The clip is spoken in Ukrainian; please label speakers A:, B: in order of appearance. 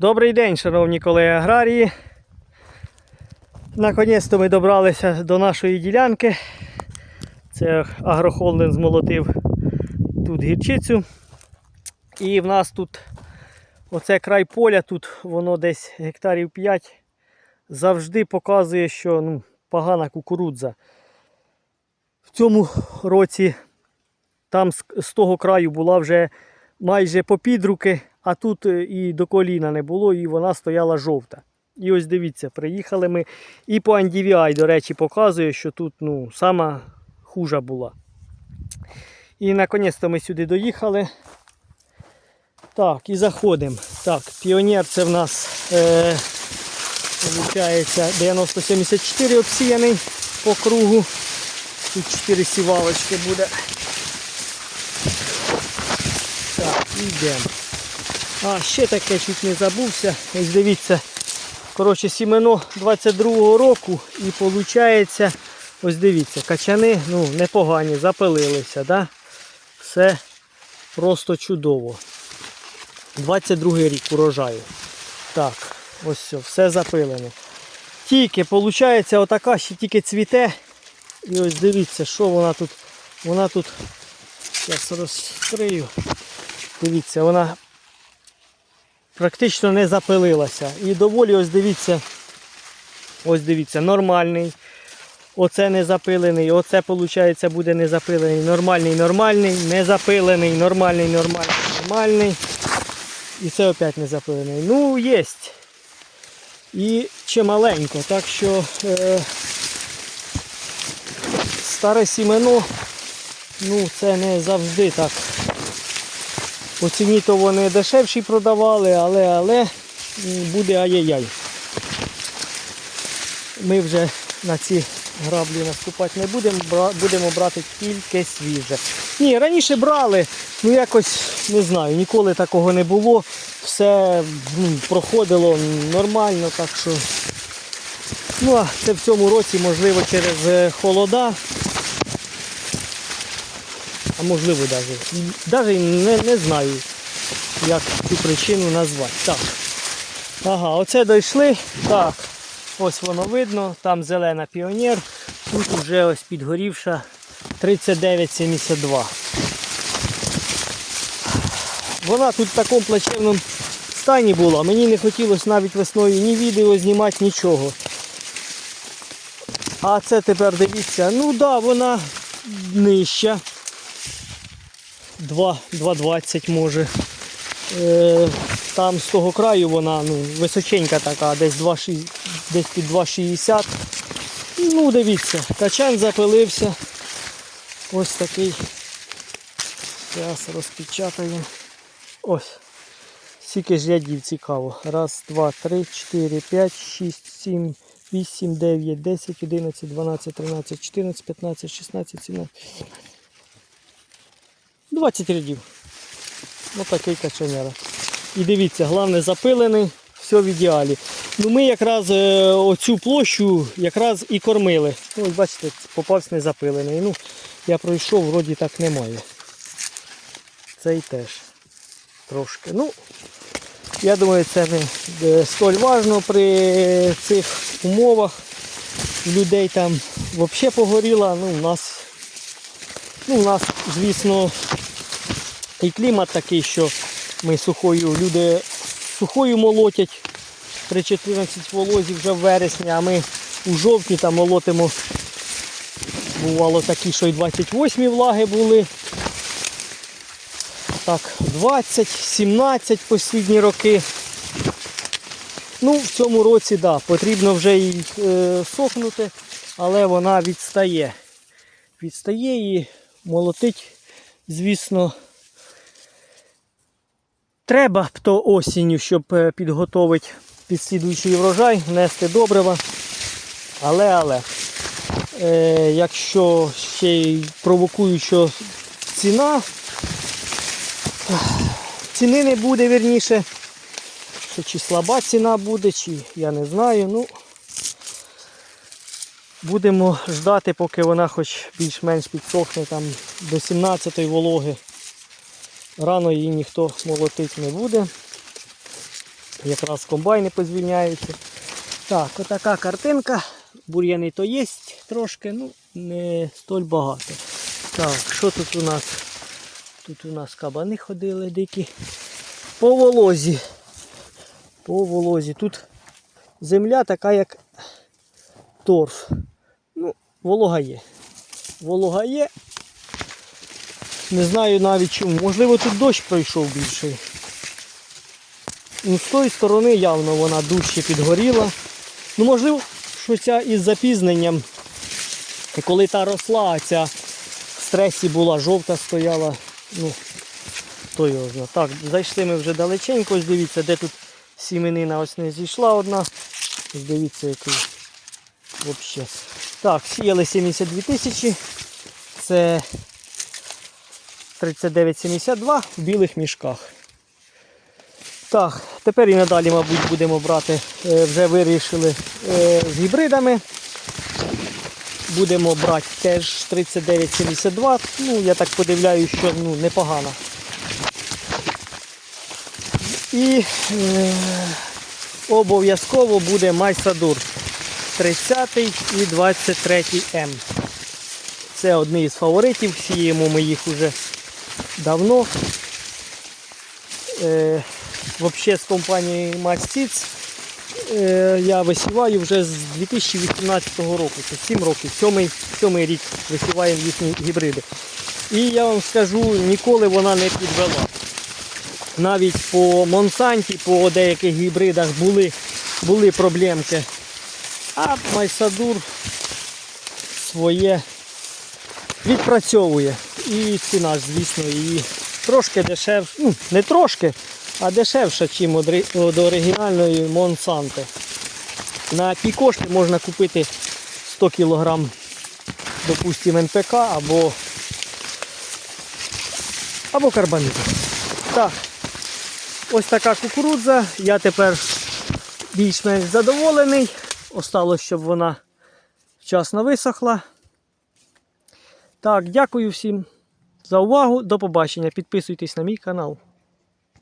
A: Добрий день, шановні колеги аграрії. Наконець-то ми добралися до нашої ділянки. Це агрохолдинг змолотив тут гірчицю. І в нас тут оце край поля, тут воно десь гектарів 5. Завжди показує, що ну, погана кукурудза. В цьому році там з того краю була вже майже по підруки, а тут е, і до коліна не було, і вона стояла жовта. І ось дивіться, приїхали ми. І по NDVI, до речі, показує, що тут ну, сама хужа була. І наконець-то ми сюди доїхали. Так, і заходимо. Так, піонер це в нас е, виходить 9074 обсіяний по кругу. Тут 4 сівалочки буде. Так, йдемо. А, ще таке чуть не забувся. Ось дивіться. Коротше, сімено 22-го року і виходить, ось дивіться, качани ну, непогані, запилилися. Да? Все просто чудово. 22-й рік урожаю. Так, ось все, все запилено. Тільки, виходить, отака ще тільки цвіте. І ось дивіться, що вона тут. Вона тут. Зараз розкрию. Дивіться, вона практично не запилилася. І доволі ось дивіться, ось дивіться, нормальний. Оце не запилений, оце, виходить, буде не запилений. Нормальний, нормальний, не запилений, нормальний, нормальний, нормальний. І це опять не запилений. Ну, є. І чималенько. Так що е, старе сімено, ну це не завжди так. По ціні то вони дешевші продавали, але але буде ай-яй-яй. Ми вже на ці граблі наступати не будемо, будемо брати тільки свіже. Ні, раніше брали, ну якось не знаю, ніколи такого не було. Все м, проходило нормально, так що. Ну, це в цьому році, можливо, через е, холода. А можливо навіть. Навіть не, не знаю, як цю причину назвати. Так. Ага, оце дійшли. Так. Ось воно видно, там зелена піонер, тут вже ось підгорівша 3972. Вона тут в такому плачевному стані була. Мені не хотілося навіть весною ні відео знімати, нічого. А це тепер дивіться, ну так, да, вона нижча. 2, 2,20 може. Е, там з того краю вона ну, височенька така, десь 2,6 десь під 2,60. Ну, дивіться, качан запилився. Ось такий. Зараз розпечатаємо. Ось. Скільки ж рядів цікаво. Раз, два, три, чотири, п'ять, шість, сім, вісім, дев'ять, десять, одинадцять, дванадцять, тринадцять, чотирнадцять, п'ятнадцять, шістнадцять, сімнадцять. 20 рядів. Ось такий качаняра. І дивіться, головне запилений, все в ідеалі. Ну Ми якраз е, оцю площу якраз і кормили. Ну, бачите, попався не запилений. Ну, я пройшов, вроді так немає. Цей теж трошки. Ну, я думаю, це не е, столь важно при цих умовах. Людей там взагалі погоріло, ну, у нас, ну, у нас, звісно, і клімат такий, що ми сухою, люди сухою молотять при 14 волозі вже в вересні, а ми у жовтні там молотимо. Бувало такі, що і 28 влаги були. Так, 20, 17 послідні роки. Ну, в цьому році, так, да, потрібно вже їй е, сохнути, але вона відстає. Відстає і молотить, звісно, треба то осінню, щоб е, підготовити підслідуючий врожай, нести добрива. Але, але, е, якщо ще й провокуюча ціна, ціни не буде вірніше, що чи слаба ціна буде, чи я не знаю. Ну, будемо ждати, поки вона хоч більш-менш підсохне там до 17-ї вологи. Рано її ніхто молотити не буде. Якраз комбайни позвільняються. Так, отака картинка. Бур'яни то є трошки, ну не столь багато. Так, що тут у нас? Тут у нас кабани ходили дикі. По волозі. По волозі. Тут земля така, як торф. Ну, волога є. Волога є. Не знаю навіть чому. Можливо, тут дощ пройшов більший. Ну, з тої сторони явно вона дужче підгоріла. Ну, можливо, що ця із запізненням. Коли та росла, а ця в стресі була, жовта стояла. Ну, хто його знає. Так, зайшли ми вже далеченько, ось дивіться, де тут сіменина ось не зійшла одна. Ось дивіться, який взагалі. Так, сіяли 72 тисячі. Це 39,72 в білих мішках. Так, тепер і надалі, мабуть, будемо брати, е, вже вирішили е, з гібридами. Будемо брати теж 39,72. Ну, я так подивляюсь, що ну, непогано. І е, обов'язково буде Майсадур 30 і 23 М. Це одні із фаворитів, сіємо ми їх уже давно. Е, Взагалі з компанії Mastiz е, я висіваю вже з 2018 року, це 7 років, 7, 7 рік висіваємо їхні гібриди. І я вам скажу, ніколи вона не підвела. Навіть по Монсанті, по деяких гібридах були, були проблемки. А Майсадур своє відпрацьовує. І ціна ж, звісно, її трошки дешевше, ну, не трошки, а дешевше, ніж від оригінальної Монсанти. На ті кошти можна купити 100 кг, допустимо, НПК або, або карбамід. Так, ось така кукурудза. Я тепер більш-менш задоволений. Осталось, щоб вона вчасно висохла. Так, дякую всім за увагу. До побачення. Підписуйтесь на мій канал.